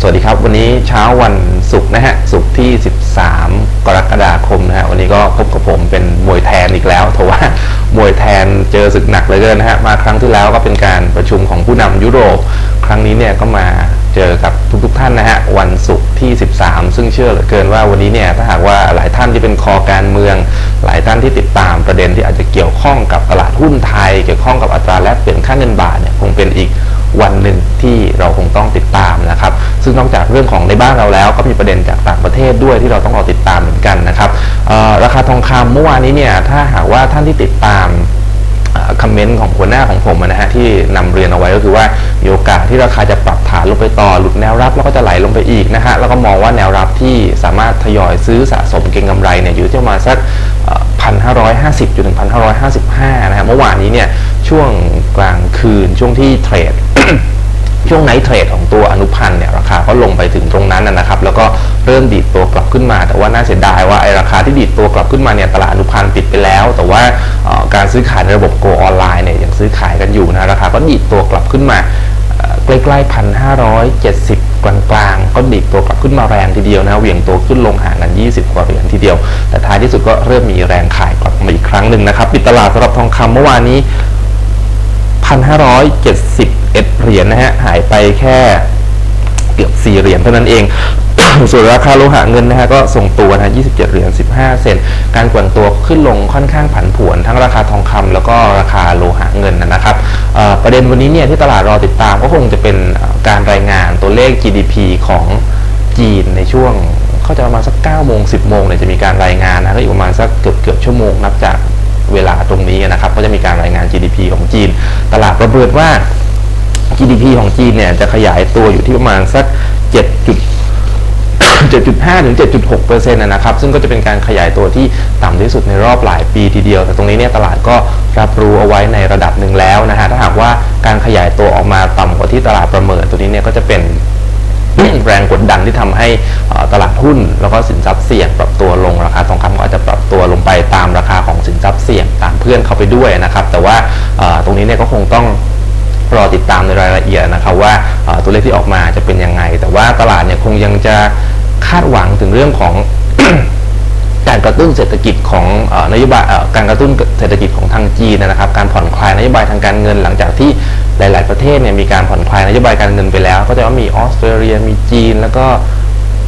สวัสดีครับ วันนี้เช้าวันศุกร์นะฮะศุกร์ที่ 13 กรกฎาคมนะฮะวันนี้ก็พบกับผมเป็นมวยแทนอีกแล้วแต่ว่ามวยแทนเจอศึกหนักเหลยเกินนะฮะมาครั้งที่แล้วก็เป็นการประชุมของผู้นำยุโรป ครั้งนี้เนี่ยก็มาเจอกับทุกๆท่านนะฮะวันศุกร์ที่ 13 ซึ่งเชื่อเหลือเกินว่าวันนี้เนี่ยถ้าหากว่าหลายท่านที่เป็นคอการเมือง หลายท่านที่ติดตามประเด็นที่อาจจะเกี่ยวข้องกับตลาดหุ้นไทย เกี่ยวข้องกับอัตราแลกเปลี่ยนค่าเงินบาทเนี่ยคงเป็นอีก วันหนึ่งที่เราคงต้องติดตามนะครับ ซึ่งนอกจากเรื่องของในบ้านเราแล้ว ก็มีประเด็นจากต่างประเทศด้วยที่เราต้องรอติดตามเหมือนกันนะครับราคาทองคำเมื่อวานนี้เนี่ยถ้าหากว่าท่านที่ติดตามคอมเมนต์ของหัวหน้าของผมนะฮะที่นำเรียนเอาไว้ก็คือว่ามีโอกาสที่ราคาจะปรับฐานลงไปต่อหลุดแนวรับแล้วก็จะไหลลงไปอีกนะฮะแล้วก็มองว่าแนวรับที่สามารถทยอยซื้อสะสมเก็งกำไรเนี่ยอยู่ที่ประมาณสัก พันห้าร้อยห้าสิบจนถึงพันห้าร้อยห้าสิบเมื่อวานนี้เนี่ยช่วงกลางคืนช่วงที่เทรด ช่วงไนท์เทรดของตัวอนุพันธ์เนี่ยราคาก็ลงไปถึงตรงนั้นนะครับ แล้วก็เริ่มดีดตัวกลับขึ้นมา แต่ว่าน่าเสียดายว่าไอราคาที่ดีดตัวกลับขึ้นมาเนี่ยตลาดอนุพันธ์ปิดไปแล้ว แต่ว่าการซื้อขายในระบบโกออนไลน์เนี่ยยังซื้อขายกันอยู่นะราคาก็ดีดตัวกลับขึ้นมา ใกล้ๆพันห้าร้อยเจ็ดสิบกลางๆ ก็ดีดตัวกลับขึ้นมาแรงทีเดียวนะเหวี่ยงตัวขึ้นลงห่างกัน 20 กว่าเหรียญทีเดียว แต่ท้ายที่สุดก็เริ่มมีแรงขายกลับมาอีกครั้งหนึ่งนะครับปิดตลาดสำหรับทองคำเมื่อวานนี้ 1,571 เหรียญนะฮะหายไปแค่เกือบ 4 เหรียญเท่านั้นเองส่วนราคาโลหะเงินนะฮะก็ทรงตัวนะฮะ27 เหรียญ 15 เซนการกวนตัวขึ้นลงค่อนข้างผันผวน ทั้งราคาทองคำแล้วก็ราคาโลหะเงินนะครับ ประเด็นวันนี้เนี่ยที่ตลาดรอติดตามก็คงจะเป็นการรายงานตัวเลข GDP ของจีนในช่วงเข้าจะประมาณสัก9โมง10โมงเนี่ยจะมีการรายงานนะก็อีกประมาณสักเกือบเกือบชั่วโมงนับจากเวลาตรงนี้นะครับ ก็จะมีการรายงาน GDP ของจีน ตลาดประเมินว่า GDP ของจีนเนี่ยจะขยายตัวอยู่ที่ประมาณสัก7จุด7.5ถึง7.6เปอร์เซ็นต์นะครับ ซึ่งก็จะเป็นการขยายตัวที่ต่ำที่สุดในรอบหลายปีทีเดียว แต่ตรงนี้เนี่ยตลาดก็ รับรู้เอาไว้ในระดับหนึ่งแล้วนะฮะถ้าหากว่าการขยายตัวออกมาต่ำกว่าที่ตลาดประเมินตัวนี้เนี่ยก็จะเป็นแรงกดดันที่ทำให้ตลาดหุ้น แล้วก็สินทรัพย์เสี่ยงปรับตัวลงราคาทองคำก็อาจจะปรับตัวลงไปตามราคาของสินทรัพย์เสี่ยงตามเพื่อนเข้าไปด้วยนะครับ แต่ว่าตรงนี้เนี่ยก็คงต้องรอติดตามในรายละเอียดนะครับว่าตัวเลขที่ออกมาจะเป็นยังไง แต่ว่าตลาดเนี่ยคงยังจะคาดหวังถึงเรื่องของ การกระตุ้นเศรษฐกิจของนโยบายการกระตุ้นเศรษฐกิจของทางจีนนะครับ การผ่อนคลายนโยบายทางการเงินหลังจากที่หลาย ๆ ประเทศเนี่ยมีการผ่อนคลายนโยบายการเงินไปแล้ว ก็จะว่ามีออสเตรเลียมีจีน แล้วก็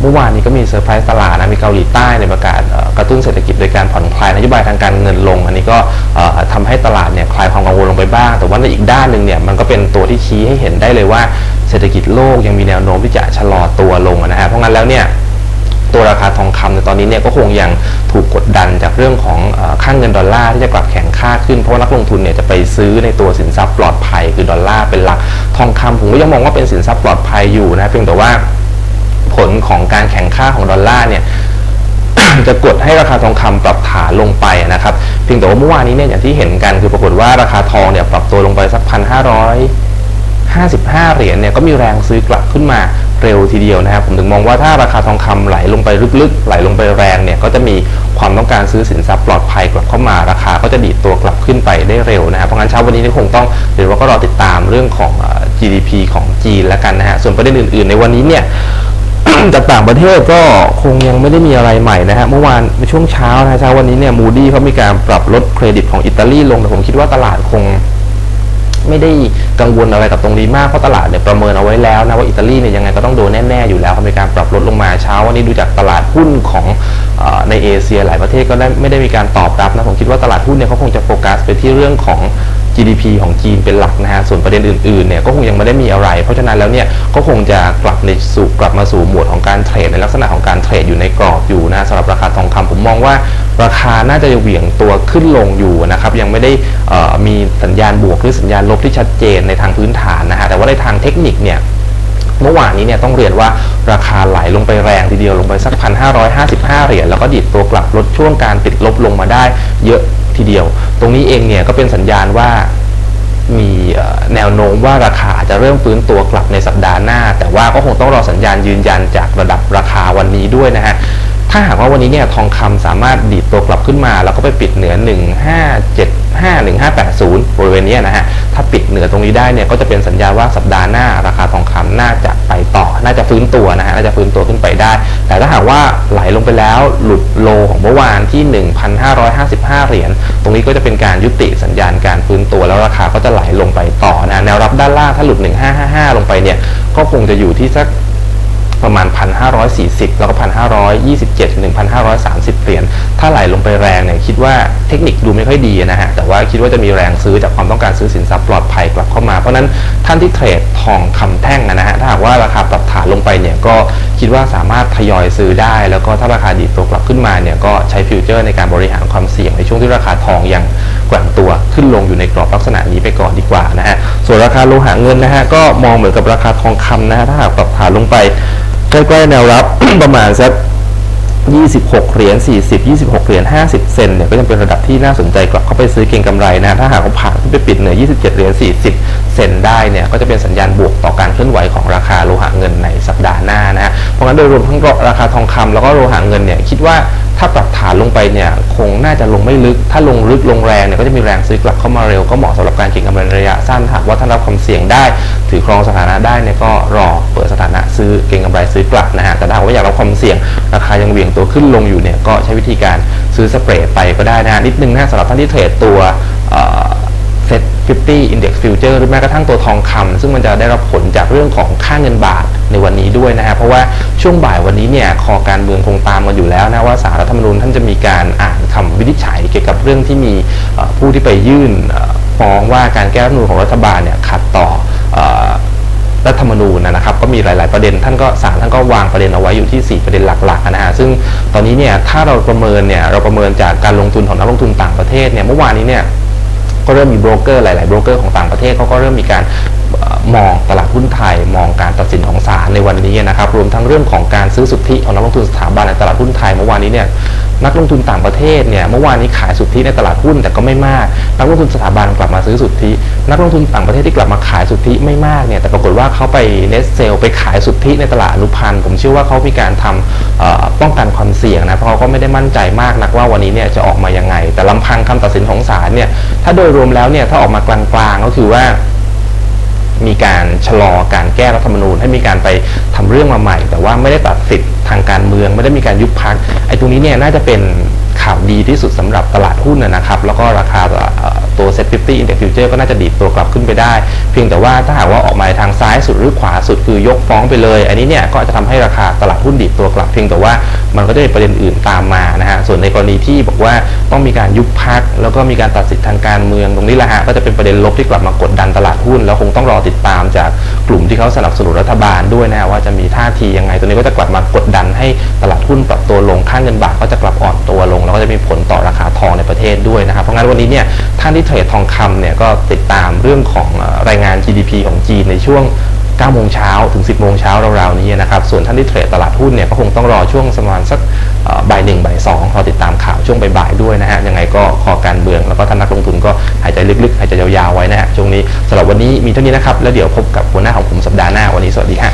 เมื่อวานนี้ก็มีเซอร์ไพรส์ตลาดนะมีเกาหลีใต้ในประกาศกระตุ้นเศรษฐกิจโดยการผ่อนคลายนโยบายทางการเงินลง อันนี้ก็เอ่อทำให้ตลาดเนี่ยคลายความกังวลลงไปบ้าง แต่ว่าในอีกด้านหนึ่งเนี่ยมันก็เป็นตัวที่ชี้ให้เห็นได้เลยว่าเศรษฐกิจโลกยังมีแนวโน้มที่จะชะลอตัวลงนะฮะเพราะงั้นแล้วเนี่ย ตัวราคาทองคำในตอนนี้เนี่ยก็คงยังถูกกดดันจากเรื่องของค่างเงินดอลลาร์ที่จะกลับแข็งค่าขึ้นเพราะว่านักลงทุนเนี่ยจะไปซื้อในตัวสินทรัพย์ปลอดภัยคือดอลลาร์เป็นหลักทองคำผมก็ยังมองว่าเป็นสินทรัพย์ปลอดภัยอยู่นะเพียงแต่ว่าผลของการแข่งค่าของดอลลาร์เนี่ยจะกดให้ราคาทองคำปรับฐานลงไปนะครับเพียงแต่ว่าเมื่อวานนี้เนี่ยอย่างที่เห็นกันคือปรากฏว่าราคาทองเนี่ยปรับตัวลงไปสักพันห้าร้อย55 เหรียญเนี่ยก็มีแรงซื้อกลับขึ้นมา เร็วทีเดียวนะครับ ผมถึงมองว่าถ้าราคาทองคำไหลลงไปลึกๆ ไหลลงไปแรงเนี่ยก็จะมีความต้องการซื้อสินทรัพย์ปลอดภัยกลับเข้ามาราคาก็จะดีดตัวกลับขึ้นไปได้เร็วนะครับเพราะงั้นเช้าวันนี้นี่คงต้องเดี๋ยวว่าก็รอติดตามเรื่องของ GDP ของจีนแล้วกันนะฮะส่วนประเด็นอื่น ๆ ในวันนี้เนี่ยจากต่างประเทศก็คงยังไม่ได้มีอะไรใหม่นะฮะเมื่อวานช่วงเช้านะเช้าวันนี้เนี่ยมูดี้เขามีการปรับลดเครดิตของอิตาลีลงแต่ผมคิดว่าตลาดคง ไม่ได้กังวลอะไรกับตรงนี้มากเพราะตลาดเนี่ยประเมินเอาไว้แล้วนะว่าอิตาลีเนี่ยยังไงก็ต้องโดนแน่ๆอยู่แล้วเขามีการปรับลดลงมาเช้าวันนี้ดูจากตลาดหุ้นของอในเอเชียหลายประเทศก็ได้ไม่ได้มีการตอบรับนะผมคิดว่าตลาดหุ้นเนี่ยเขาคงจะโฟกัสไปที่เรื่องของ GDP ของจีนเป็นหลักนะฮะส่วนประเด็นอื่นๆเนี่ยก็คงยังไม่ได้มีอะไร เพราะฉะนั้นแล้วเนี่ยก็คงจะกลับในสู่กลับมาสู่หมวดของการเทรดในลักษณะของการเทรดอยู่ในกรอบอยู่นะสำหรับราคาทองคำผมมองว่า ราคาน่าจะเหวี่ยงตัวขึ้นลงอยู่นะครับยังไม่ได้อ่อมีสัญญาณบวกหรือสัญญาณลบที่ชัดเจนในทางพื้นฐานนะฮะแต่ว่าในทางเทคนิคเนี่ยเมื่อวานนี้เนี่ยต้องเรียนว่าราคาไหลลงไปแรงทีเดียวลงไปสักพันห้าร้อยห้าสิบห้าเหรียญแล้วก็ดิดตัวกลับลดช่วงการติดลบลงมาได้เยอะ ทีเดียว ตรงนี้เองเนี่ยก็เป็นสัญญาณว่ามีแนวโน้มว่าราคาจจะเริ่มฟื้นตัวกลับในสัปดาห์หน้า แต่ว่าก็คงต้องรอสัญญาณยืนยันจากระดับราคาวันนี้ด้วยนะฮะ ถ้าหากว่าวันนี้เนี่ยทองคำสามารถดีดตัวกลับขึ้นมา แล้วก็ไปปิดเหนือ 1575 1580 บริเวณนี้นะฮะ ถ้าปิดเหนือตรงนี้ได้เนี่ยก็จะเป็นสัญญาณว่าสัปดาห์หน้าราคาทองคำน่าจะไปต่อ น่าจะฟื้นตัวนะฮะ น่าจะฟื้นตัวขึ้นไปได้ แต่ถ้าหากว่าไหลลงไปแล้วหลุดโลของเมื่อวานที่ 1,555 เหรียญ ตรงนี้ก็จะเป็นการยุติสัญญาณการฟื้นตัวแล้วราคาก็จะไหลลงไปต่อนะ แนวรับด้านล่างถ้าหลุด 1555 ลงไปเนี่ย ก็คงจะอยู่ที่สัก ประมาณ 1,540 แล้วก็ 1,527 1,530 เหรียญ ถ้าไหลลงไปแรงเนี่ยคิดว่าเทคนิคดูไม่ค่อยดีนะฮะ แต่ว่าคิดว่าจะมีแรงซื้อจากความต้องการซื้อสินทรัพย์ปลอดภัยกลับเข้ามา เพราะนั้นท่านที่เทรดทองคำแท่งนะฮะ ถ้าหากว่าราคาปรับฐานลงไปเนี่ยก็คิดว่าสามารถทยอยซื้อได้ แล้วก็ถ้าราคาดีตัวกลับขึ้นมาเนี่ยก็ใช้ฟิวเจอร์ในการบริหารความเสี่ยงในช่วงที่ราคาทองยังแกว่งตัวขึ้นลงอยู่ในกรอบลักษณะนี้ไปก่อนดีกว่านะฮะ ส่วนราคาโลหะเงินนะฮะก็มองเหมือนกับราคาทองคำนะฮะถ้าหากปรับฐานลงไป ใกล้ๆแนวรับ ประมาณสัก26 เหรียญ40 26 เหรียญ50 เซนเนี่ยก็ยังเป็นระดับที่น่าสนใจกลับเข้าไปซื้อเก็งกำไรนะ ถ้าหากว่าผ่านขึ้นไปปิดเหนือ 27 เหรียญ40 เซนได้เนี่ยก็จะเป็นสัญญาณบวกต่อการเคลื่อนไหวของราคาโลหะเงินในสัปดาห์หน้านะเพราะงั้นโดยรวมทั้งราคาทองคำแล้วก็โลหะเงินเนี่ยคิดว่าถ้าปรับฐานลงไปเนี่ยคงน่าจะลงไม่ลึก ถ้าลงลึกลงแรงเนี่ยก็จะมีแรงซื้อกลับเข้ามาเร็วก็เหมาะสำหรับการเก็งกำไรระยะสั้นหากว่าท่านรับความเสี่ยงได้ ถือครองสถานะได้เนี่ยก็รอเปิดสถานะซื้อเก็งกำไรซื้อกลับนะฮะแต่ถ้าหากว่าอยากรับความเสี่ยงราคายังเหวี่ยงตัวขึ้นลงอยู่เนี่ยก็ใช้วิธีการซื้อสเปรดไปก็ได้นะฮะนิดนึงนะสำหรับท่านที่เทรดตัวเซ็ต50 Index Future หรือแม้กระทั่งตัวทองคำซึ่งมันจะได้รับผลจากเรื่องของค่าเงินบาทในวันนี้ด้วยนะฮะเพราะว่าช่วงบ่ายวันนี้เนี่ยคอการเมืองคงตามมาอยู่แล้วนะว่าสารรัฐธรรมนูญท่านจะมีการอ่านคำวินิจฉัยเกี่ยวกับเรื่องที่มีผู้ที่ไปยื่นฟ้องว่าการแก้รัฐธรรมนูญของรัฐบาลเนี่ยขัดต่อ รัฐธรรมนูญนะครับ ก็มีหลาย ๆ ประเด็น ท่านก็ศาลท่านก็วางประเด็นเอาไว้อยู่ที่ 4 ประเด็นหลัก ๆ นะฮะ ซึ่งตอนนี้เนี่ยถ้าเราประเมินเนี่ยเราประเมินจากการลงทุนของนักลงทุนต่างประเทศเนี่ยเมื่อวานนี้เนี่ยก็เริ่มมีโบรกเกอร์หลาย ๆ โบรกเกอร์ของต่างประเทศเขาก็เริ่มมีการ มองตลาดหุ้นไทย มองการตัดสินของศาลในวันนี้นะครับ รวมทั้งเรื่องของการซื้อสุทธิของนักลงทุนสถาบันในตลาดหุ้นไทยเมื่อวานนี้เนี่ยนักลงทุนต่างประเทศเนี่ยเมื่อวานนี้ขายสุทธิในตลาดหุ้นแต่ก็ไม่มาก นักลงทุนสถาบันกลับมาซื้อสุทธิ นักลงทุนต่างประเทศที่กลับมาขายสุทธิไม่มากเนี่ยแต่ปรากฏว่าเขาไปเนสเซลไปขายสุทธิในตลาดอนุพันธ์ผมเชื่อว่าเขามีการทำเอ่อป้องกันความเสี่ยงนะเพราะเขาก็ไม่ได้มั่นใจมากนักว่าวันนี้เนี่ยจะออกมายังไง แต่ลำพังคำตัดสินของศาลเนี่ยถ้าโดยรวมแล้วเนี่ยถ้าออกมากลางๆก็คือว่า มีการชะลอการแก้รัฐธรรมนูญให้มีการไปทำเรื่องมาใหม่ แต่ว่าไม่ได้ตัดสิทธิ์ทางการเมือง ไม่ได้มีการยุบพักไอ้ตรงนี้เนี่ยน่าจะเป็นข่าวดีที่สุดสำหรับตลาดหุ้นนะครับ แล้วก็ราคาเอ่อตัว Set 50 Index Future ก็น่าจะดีดตัวกลับขึ้นไปได้ เพียงแต่ว่าถ้าหากว่าออกมาทางซ้ายสุดหรือขวาสุดคือยกฟ้องไปเลย อันนี้เนี่ยก็อาจจะทำให้ราคาตลาดหุ้นดีดตัวกลับ เพียงแต่ว่ามันก็จะมีประเด็นอื่นตามมานะฮะส่วนในกรณีที่บอกว่าต้องมีการยุบพักแล้วก็มีการตัดสิทธิ์ทางการเมือง ตรงนี้ละฮะก็จะเป็นประเด็นลบที่กลับมากดดันตลาดหุ้น แล้วคงต้องรอติดตามจากกลุ่มที่เขาสนับสนุนรัฐบาลด้วยนะฮะว่าจะมีท่าทียังไง ตัวนี้ก็จะกลับมากดดันให้ตลาดหุ้นปรับตัวลงค่าเงินบาทก็จะกลับอ่อนตัวลง แล้วก็จะมีผลต่อราคาทองในประเทศด้วยนะครับเพราะงั้นวันนี้เนี่ยท่านที่เทรดทองคำเนี่ยก็ติดตามเรื่องของรายงาน GDP ของจีนในช่วง 9โมงเช้าถึง 10โมงเช้าราวๆนี้นะครับส่วนท่านที่เทรดตลาดหุ้นเนี่ยก็คงต้องรอช่วงประมาณสักบ่ายหนึ่งบ่ายสองรอติดตามข่าวช่วงบ่ายๆด้วยนะฮะยังไงก็คอการเมืองแล้วก็ท่านนักลงทุนก็หายใจลึกๆหายใจยาวๆไว้นะฮะช่วงนี้สำหรับวันนี้มีเท่านี้นะครับแล้วเดี๋ยวพบกับหัวหน้าของผมสัปดาห์หน้าวันนี้สวัสดีฮะ